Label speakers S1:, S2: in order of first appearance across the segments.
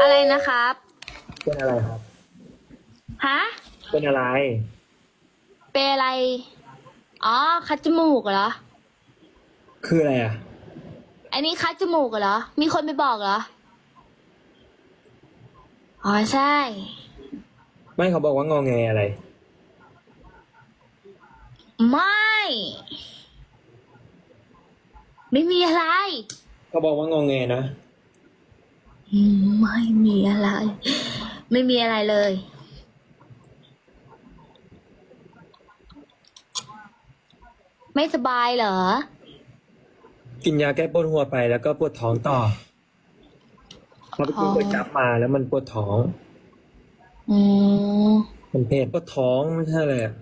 S1: อะไรนะครับ
S2: เป็นอะไรครับ
S1: ฮะ
S2: เป็นอะไร
S1: เป็นอะไร อ๋อ คัดจมูกเหรอ
S2: คืออะไรอะ
S1: อันนี้คัดจมูกเหรอ มีคนไปบอกเหรอ อ๋อใช่
S2: ไม่เขาบอกว่างอแงอะไร
S1: ไม่ ไม่มีอะไร
S2: เขาบอกว่างอแงนะ
S1: อืม ไม่มีอะไร ไม่มีอะไรเลย ไม่สบายเหรอ
S2: กินยาแก้ปวดหัวไปแล้วก็ปวดท้องต่อเขาไปกิน
S1: อ๋อ
S2: ก๋วยจั๊บมาแล้วมันปวดท้อง
S1: อืม
S2: มันเพลปวดท้องไม่ใช่เลยอะ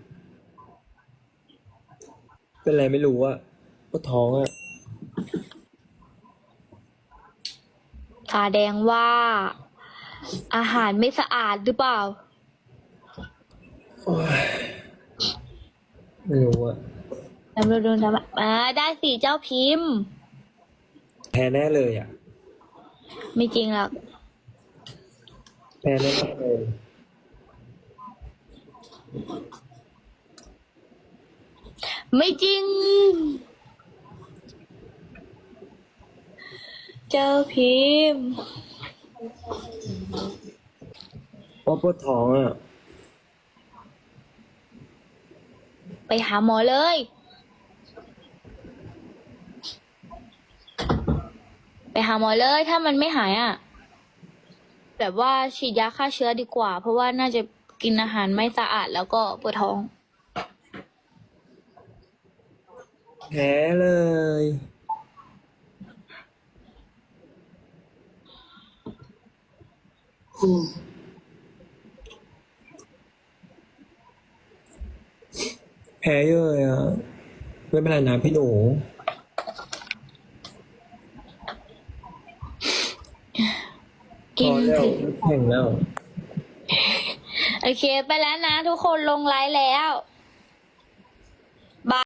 S2: เป็นอะไรไม่รู้อะปวดท้องอะ
S1: แสดงว่า อาหารไม่สะอาดหรือเปล่า
S2: โอ๊ยไม่รู้อะ
S1: ดำรงดำอ่าได้สิเจ้าพิมพ์
S2: แพ้แน่เลยอะ
S1: ไม่จริงหรอก
S2: แพ้แน่เลย
S1: ไม่จริง เจ้าพิมพ์
S2: เพราะปวดท้องอะ
S1: ไปหาหมอเลย ไปหาหมอเลยถ้ามันไม่หายอะ แบบว่าฉีดยาฆ่าเชื้อดีกว่า เพราะว่าน่าจะกินอาหารไม่สะอาดแล้วก็ปวดท้อง
S2: แพ้เลย แพ้เยอะเลยอะไม่เป็นไรนะพี่หนู
S1: กิ
S2: พ
S1: น
S2: อแล้ว
S1: สิ
S2: แข่งแล้ว
S1: โอเค ไปแล้วนะ ทุกคนลงไลน์แล้ว